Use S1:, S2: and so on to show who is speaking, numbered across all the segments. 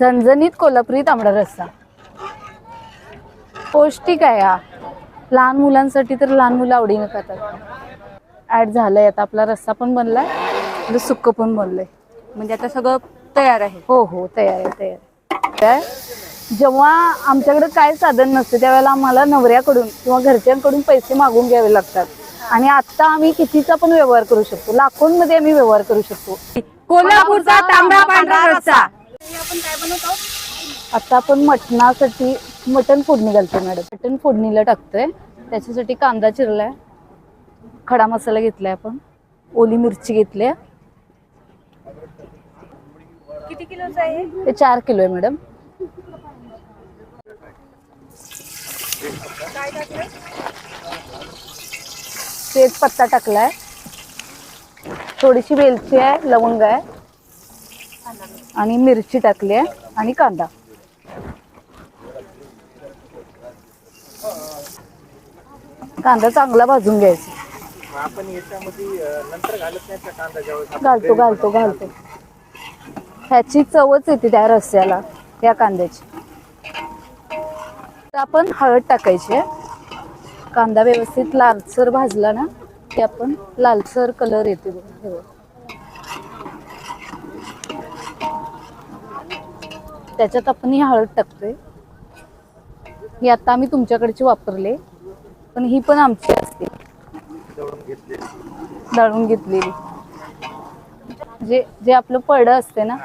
S1: झणझणीत कोल्हापुरी तांबडा रस्सा. पौष्टिक आहे हा. लहान मुलांसाठी तर लहान मुलं आवडीने खातात. ऍड झालंय आता आपला रस्सा पण बनलाय आणि सुक्क पण बनलंय.
S2: म्हणजे आता सगळं तयार आहे.
S1: हो हो तयार आहे तयार आहे. काय? जेव्हा आमच्याकडे काय साधन नसते त्यावेळेला आम्हाला नवऱ्याकडून किंवा घरच्यांकडून पैसे मागून घ्यावे लागतात. आणि आता आम्ही कितीचा पण व्यवहार करू शकतो लाखोंमध्ये आम्ही व्यवहार करू शकतो.
S2: कोल्हापूरचा तांबडा पांढरा रस्सा.
S1: आता आपण मटणासाठी मटण फोडणी घालतोय मॅडम. मटण फोडणीला टाकतोय. त्याच्यासाठी कांदा चिरलाय. खडा मसाला घेतलाय आपण. ओली मिरची घेतली
S2: किती किलोचा आहे?
S1: ते चार किलो आहे मॅडम. तेच पत्ता टाकलाय. थोडीशी वेलची आहे लवंग आहे. आणि मिरची टाकली आहे आणि कांदा. कांदा चांगला भाजून घ्यायचा.
S3: आपण याच्यामध्ये नंतर घालत नाही का कांदा ज्यावेळेस आपण
S1: घालतो घालतो घालतो? ह्याची चवच येते त्या रस्स्याला या कांद्याची. तर आपण हळद टाकायची आहे. कांदा व्यवस्थित लालसर भाजला ना की आपण लालसर कलर येते बघा हे बघा. त्याच्यात आपण ही हळद टाकतोय. ही आता आम्ही तुमच्याकडची वापरले. पण ही पण आमची असते.
S3: दळून
S1: घेतलेली. जे जे आपलं पड असते ना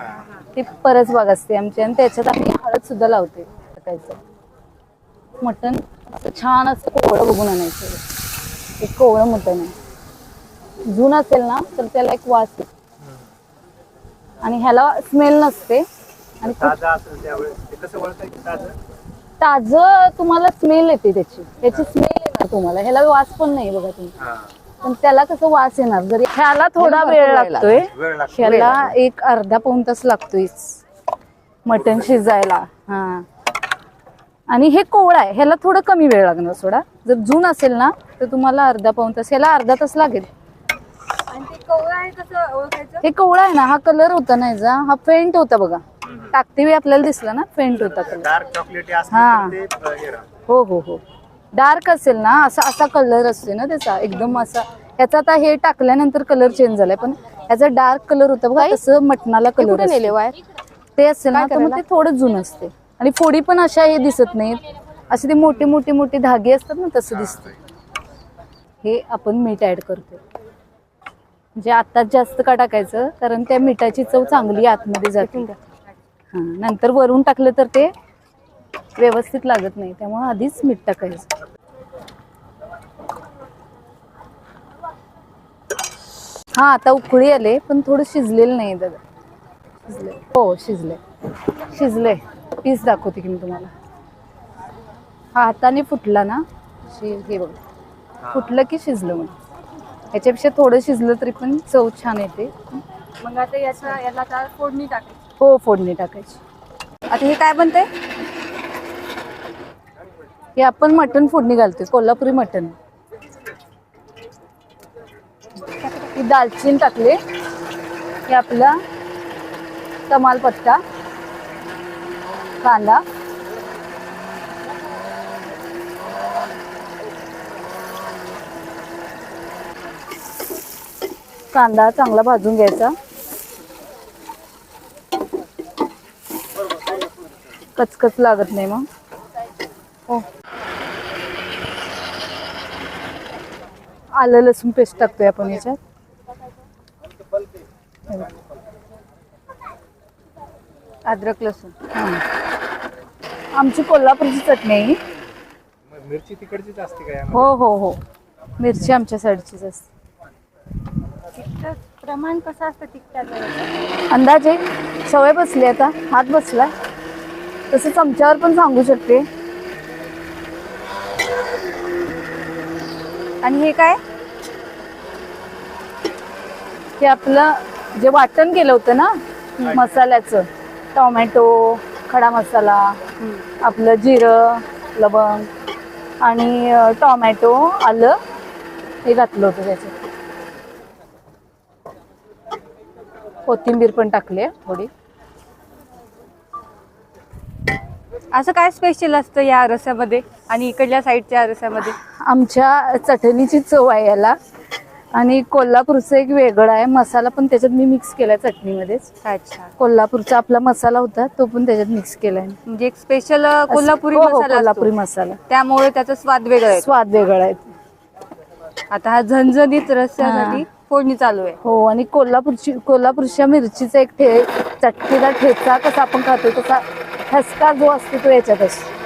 S1: ते परस बाग असते आमची. आणि त्याच्यात आम्ही हळद सुद्धा लावते टाकायचं. मटण असं छान असं कोवळं बघून आणायचं. एक कोवळं मटण आहे. जून असेल ना तर त्याला एक वास आणि ह्याला स्मेल नसते. आणि
S3: ताजा असेल त्यावेळेस. ते कसं ओळखायचं ताजं?
S1: ताजं तुम्हाला स्मेल येते त्याची. त्याची स्मेल येणार तुम्हाला. ह्याला वास पण नाही बघा तुम्ही.
S3: हा.
S1: पण त्याला कसं वास येणार? जरी ह्याला थोडा वेळ लागतोय.
S3: वेळ लागतो.
S1: ह्याला एक अर्धा पाऊण तास लागतोय. मटण शिजायला. हा. आणि हे कोवळं आहे. ह्याला थोडं कमी वेळ लागणार सोडा. जर जून असेल ना तर तुम्हाला अर्धा पाऊण तास ह्याला अर्धा तास लागेल.
S2: आणि ते कवळं आहे कसं ओळखायचं?
S1: हे कोवळं आहे ना हा कलर होता ना याचा हा फेंट होता बघा. टाकते वेळी आपल्याला दिसला ना फेंट होता कलर
S3: डार्क चॉकलेटी
S1: हा.
S3: असते तर ते अं, हे राहतं.
S1: हो हो हो. डार्क असेल ना असा असा कलर असते ना त्याचा एकदम असा. ह्याचा आता हे टाकल्यानंतर कलर चेंज झालाय पण ह्याचा डार्क कलर होता बघा तसं मटणाला कलर
S2: कुठे नेले वायर?
S1: ते असेल ना
S2: काय
S1: तर मग ते थोडं जुनं असते आणि फोडी पण अशा हे दिसत नाहीत. असे ते मोठे मोठे मोठे धागे असतात ना तसं दिसतं हे आपण मीठ ऍड करतो म्हणजे आताच जास्त का टाकायचं? कारण त्या मिठाची चव चांगली आतमध्ये जाते. हा नंतर वरून टाकलं तर ते व्यवस्थित लागत नाही त्यामुळे आधीच मीठ टाकायचं. हा आता उकळी आले पण थोडं शिजलेलं नाही दादा. शिजले हो शिजले शिजले पीस दाखवते की मी तुम्हाला. हा हाताने फुटला ना शिज हे बघ. फुटलं की शिजलं मग याच्यापेक्षा थोडं शिजलं तरी पण चव छान येते.
S2: मग आता याचा याला आता फोडणी टाकायची.
S1: हो फोडणी टाकायची.
S2: आता हे काय बनते
S1: हे आपण मटण फोडणी घालतोय कोल्हापुरी मटण. ही दालचिन टाकले. हे आपला तमालपत्ता कांदा. कांदा चांगला भाजून घ्यायचा. कचकच लागत नाही मग. हो. आलं लसूण पेस्ट टाकतोय आपण याच्यात.
S2: अद्रक लसूण.
S1: हा. आमची कोल्हापूरची चटणी आहे ही.
S3: मिरची तिकडचीच असते काय
S1: हो हो हो. मिरची आमच्या साईडचीच असते.
S2: तिखट प्रमाण कसं असतं तिखटाचं?
S1: अंदाजे सवय बसली आता. हात बसला तसं चमच्यावर पण सांगू शकते.
S2: आणि हे काय?
S1: हे आपलं जे वाटण केलं होतं ना मसाल्याचं टोमॅटो खडा मसाला आपलं जिरं लवंग आणि टोमॅटो आलं हे घातलं होतं त्याच्यात. कोथिंबीर पण टाकली आहे थोडी.
S2: असं काय स्पेशल असतं या रस्यामध्ये आणि इकडल्या साईडच्या रस्यामध्ये
S1: आमच्या चटणीची चव आहे याला. आणि कोल्हापूरचं एक वेगळं आहे. मसाला पण त्याच्यात मी मिक्स केलाय चटणीमध्येच.
S2: अच्छा.
S1: कोल्हापूरचा आपला मसाला होता तो पण त्याच्यात मिक्स केलाय
S2: म्हणजे एक स्पेशल कोल्हापुरी
S1: हो, हो,
S2: मसाला
S1: कोल्हापुरी. मसाला.
S2: त्यामुळे त्याचा स्वाद वेगळा आहे.
S1: स्वाद वेगळा आहे.
S2: आता हा झणझणीत रस्स्यासाठी फोडणी चालू आहे.
S1: हो आणि कोल्हापूरची कोल्हापूरच्या मिरचीचा एक ठे चटणीचा ठेचा कसा आपण खातो तसा ठसका जो असतो तो याच्यात असतो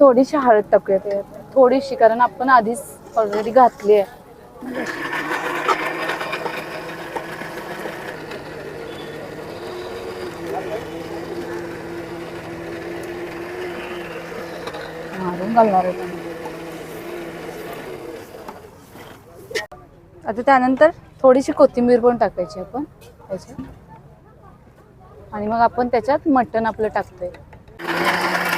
S1: थोडीशी हळद टाकूया थोडीशी कारण आपण आधीच ऑलरेडी घातली आहे. मारून घालणार आहे
S2: आता त्यानंतर
S1: थोडीशी कोथिंबीर पण टाकायची आपण. त्याच्यात. आणि मग आपण त्याच्यात मटण आपलं टाकतोय.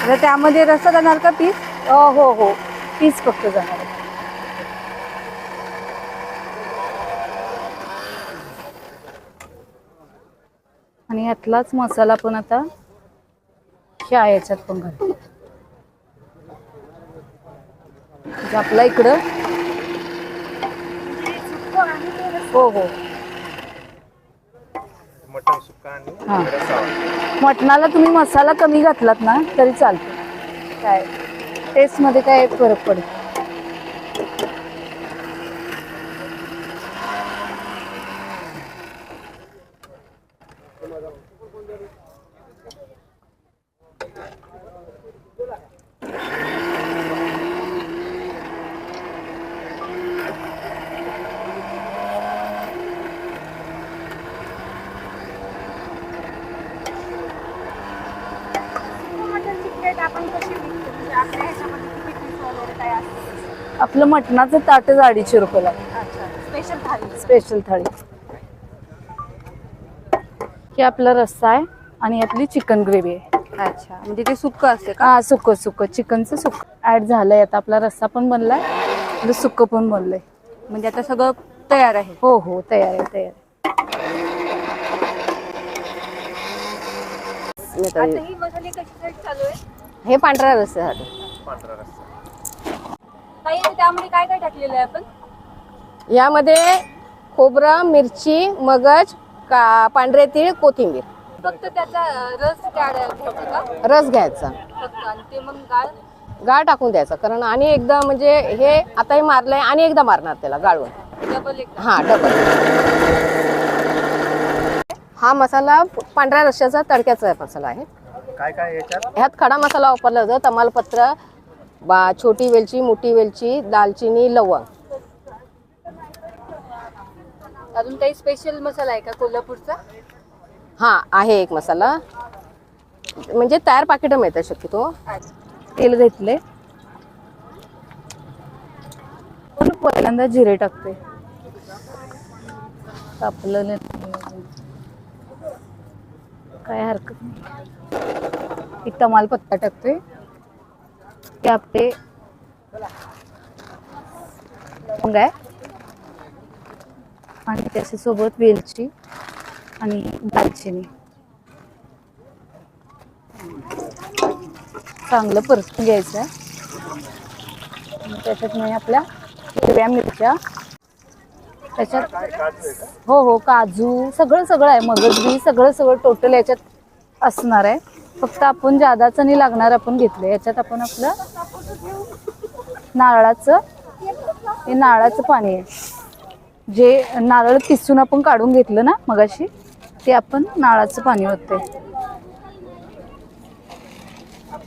S2: तर त्यामध्ये रस्सा जाणार का पीस?
S1: हो हो. पीस फक्त जाणार आहे. आणि यातलाच मसाला पण आता ह्या याच्यात पण घालतो म्हणजे आपला इकडं. हो हो.
S3: मटण सुक्का
S1: हा.
S3: आणि रस्सा
S1: मटणाला तुम्ही मसाला कमी घातलात ना तरी चालतो. काय? टेस्टमध्ये काय फरक पडतो आपलं मटणाचं ताटच अडीचशे रुपयाला.
S2: स्पेशल थाळी.
S1: स्पेशल थाळी. हे आपला रस्सा आहे आणि आपली चिकन ग्रेव्ही आहे.
S2: अच्छा म्हणजे ते सुक्क असते का?
S1: हा सुक सुक. चिकनचं सुक. ऍड झालंय आता आपला रस्सा पण बनलाय आपलं सुक्क पण बनलंय.
S2: म्हणजे आता सगळं तयार आहे.
S1: हो हो तयार आहे तयार आहे.
S2: आता ही मसाले कशी चालू आहे?
S4: हे पांढऱ्या रस्त्यासाठी
S3: पांढरा रस्सा.
S2: काही त्यामध्ये काय काय टाकलेलं आहे आपण?
S4: यामध्ये खोबरं मिरची मगज का पांढरे तीळ कोथिंबीर.
S2: फक्त त्याचा रस काढायचा का?
S4: रस घ्यायचा.
S2: फक्त आणि ते मग गाळ?
S4: गाळ टाकून द्यायचा कारण आणि एकदा म्हणजे हे आताही मारलंय आणि एकदा मारणार त्याला गाळून.
S2: डबल एक
S4: हा डबल हा मसाला पांढऱ्या रश्श्याचा तडक्याचा मसाला आहे.
S3: काय काय याच्यात?
S4: ह्यात खडा मसाला वापरला जातो तमालपत्र बा छोटी वेलची मोठी वेलची दालचिनी लवंग.
S2: अजून काही स्पेशल मसाला आहे का कोल्हापूरचा?
S4: हा आहे एक मसाला. म्हणजे तयार पाकिटं मिळतात शक्यतो.
S1: तेल घेतले पहिल्यांदा जिरे टाकते. नाही. काय हरकत नाही. एक तमालपत्ता टाकते ते आपले लवंग आहे आणि त्याच्यासोबत वेलची आणि दालचिनी. चांगलं परतून घ्यायचं आहे. त्याच्यात मी आपल्या हिरव्या मिरच्या त्याच्यात हो हो काजू सगळं सगळं आहे. मगजबी सगळं सगळं टोटल याच्यात असणार आहे. फक्त आपण जादाचं नाही लागणार आपण घेतलं याच्यात आपण आपलं नारळाचं हे नारळाचं पाणी आहे. जे नारळ किसून आपण काढून घेतलं ना मगाशी ते आपण नारळाचं पाणी होते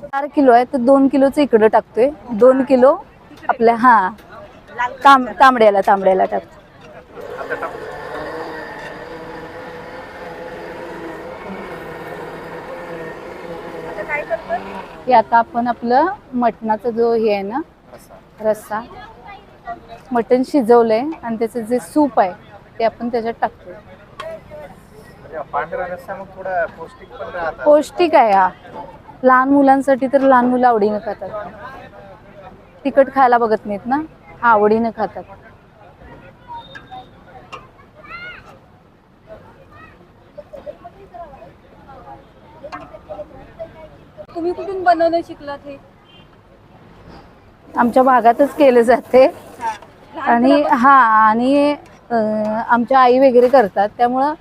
S1: चार किलो आहे तर दोन किलोचं इकडं टाकतोय. दोन किलो आपल्या हां तांब तांबड्याला तांबड्याला टाकतो हे आता आपण आपलं मटणाचा जो हे आहे ना
S3: रस्सा.
S1: मटण शिजवलंय आणि त्याचं जे सूप आहे ते आपण त्याच्यात
S3: थोडा पौष्टिक
S1: आहे हा. लहान मुलांसाठी तर लहान मुलं आवडीनं खातात. तिखट खायला बघत नाहीत ना? हा आवडीनं खातात.
S2: तुम्ही कुठून बनवणं शिकलात हे?
S1: आमच्या भागातच केले जाते. आणि हा आणि अं, आमच्या आई वगैरे करतात. त्यामुळं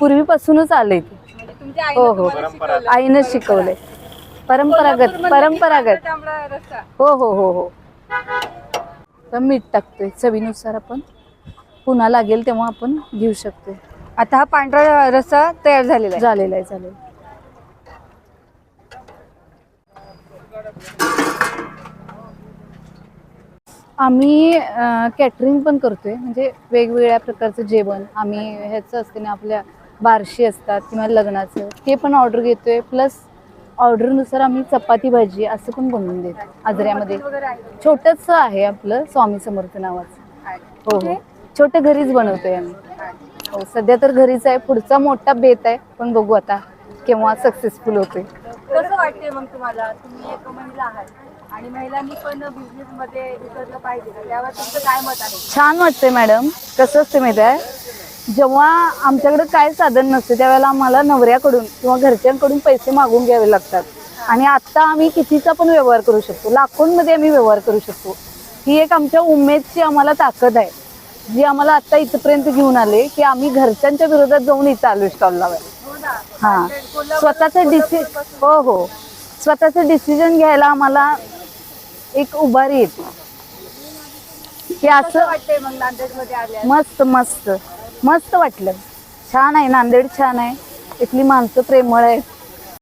S1: पूर्वीपासूनच आले ते.
S2: म्हणजे तुमच्या
S1: हो
S2: आईने
S1: हो
S2: तुम्हाला शिकवलं.
S1: आईनं शिकवले परंपरागत
S2: कोल्हापूरमध्ये
S1: परंपरागत.
S2: पांढरा तांबडा रस्सा?
S1: हो हो हो हो. तर मीठ टाकतोय. चवीनुसार आपण. पुन्हा लागेल तेव्हा आपण घेऊ शकतो
S2: आता हा पांढरा रस्सा तयार झालेला आहे.
S1: झालेला आहे झालेला आहे. आम्ही कॅटरिंग पण करतोय. म्हणजे वेगवेगळ्या प्रकारचं जेवण. आम्ही ह्याचं असते ना आपल्या बारशी असतात किंवा लग्नाचं ते पण ऑर्डर घेतोय. प्लस ऑर्डरनुसार आम्ही चपाती भाजी असं पण बनवून देतो आजऱ्यामध्ये.
S2: आहे.
S1: छोटंसं आहे आपलं स्वामी समर्थ नावाचं. हो हो. छोटं घरीच बनवतोय आम्ही. हो सध्या तर घरीच आहे. पुढचा मोठा बेत आहे. पण बघू आता केव्हा सक्सेसफुल होतोय.
S2: कसं वाटते मग तुम्हाला? तुम्ही एक महिला आहात आणि महिलांनी पण बिझनेस मध्ये उतरलं पाहिजे. त्यावर तुमचं काय मत आहे?
S1: छान वाटतंय मॅडम कसं असते माहिती आहे? जेव्हा आमच्याकडे काय साधन नसते त्यावेळेला आम्हाला नवऱ्याकडून किंवा घरच्यांकडून पैसे मागून घ्यावे लागतात. आणि आता आम्ही कितीचा पण व्यवहार करू शकतो. लाखोंमध्ये आम्ही व्यवहार करू शकतो. ही एक आमच्या उमेदची आम्हाला ताकद आहे. जी आम्हाला आत्ता इथपर्यंत घेऊन आले की आम्ही घरच्यांच्या विरोधात जाऊन इथं आलो स्टॉल लावायला
S2: हो.
S1: स्वतःचं डिसि हो हो. स्वतःचं डिसिजन घ्यायला आम्हाला एक उभारी येते की असं
S2: वाटतंय मग नांदेडमध्ये आल्या
S1: मस्त मस्त. मस्त वाटलं. छान आहे नांदेड छान आहे. इथली माणसं प्रेमळ आहेत.